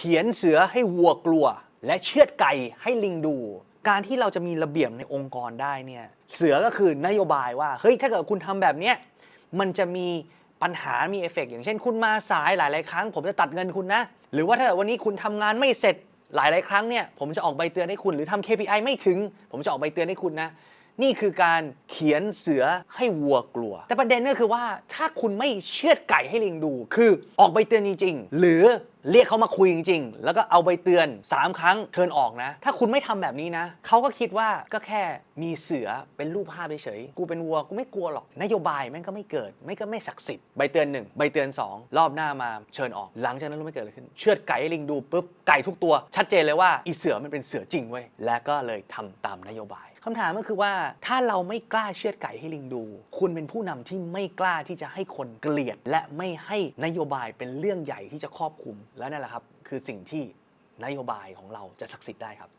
เขียนเสือให้วัวกลัว และเชือดไก่ให้ลิงดู การที่เราจะมีระเบียบในองค์กรได้เนี่ยเสือก็คือนโยบายว่าเฮ้ยถ้าเกิดคุณทำแบบเนี้ยมันจะมีปัญหามีเอฟเฟกต์อย่างเช่น คุณมาสายหลาย ๆ ครั้ง ผมจะตัดเงินคุณนะ หรือว่าถ้าเกิดวันนี้คุณทำงานไม่เสร็จหลาย ๆ ครั้งเนี่ยผมจะออกใบเตือนให้คุณ หรือทำ KPI ไม่ถึง ผมจะออกใบเตือนให้คุณนะนี่คือการเขียนเสือให้วัวกลัว แต่ประเด็นก็คือว่าถ้าคุณไม่เชือดไก่ให้ลิงดู คือออกใบเตือนจริง ๆ หรือเรียกเขามาคุยจริง ๆ แล้วก็เอาใบเตือน 3 ครั้งเชิญออกนะ ถ้าคุณไม่ทำแบบนี้นะ เขาก็คิดว่าก็แค่มีเสือเป็นรูปภาพเฉยๆกูเป็นวัวกูไม่กลัวหรอก นโยบายแม่งก็ไม่เกิด ไม่ก็ไม่ศักดิ์สิทธิ์ใบเตือนหนึ่งใบเตือนสองรอบหน้ามาเชิญออก หลังจากนั้นรู้ไม่เกิดอะไรขึ้น เชือดไก่ให้ลิงดูปุ๊บไก่ทุกตัว ชัดเจนเลยว่าอีเสือมันเป็นเสือจริงเว้ยและก็เลยทำตามนโยบายคำถามก็คือว่าถ้าเราไม่กล้าเชือดไก่ให้ลิงดู คุณเป็นผู้นำที่ไม่กล้าที่จะให้คนเกลียด และไม่ให้นโยบายเป็นเรื่องใหญ่ที่จะครอบคลุมและนั่นแหละครับคือสิ่งที่นโยบายของเราจะศักดิ์สิทธิ์ได้ครับ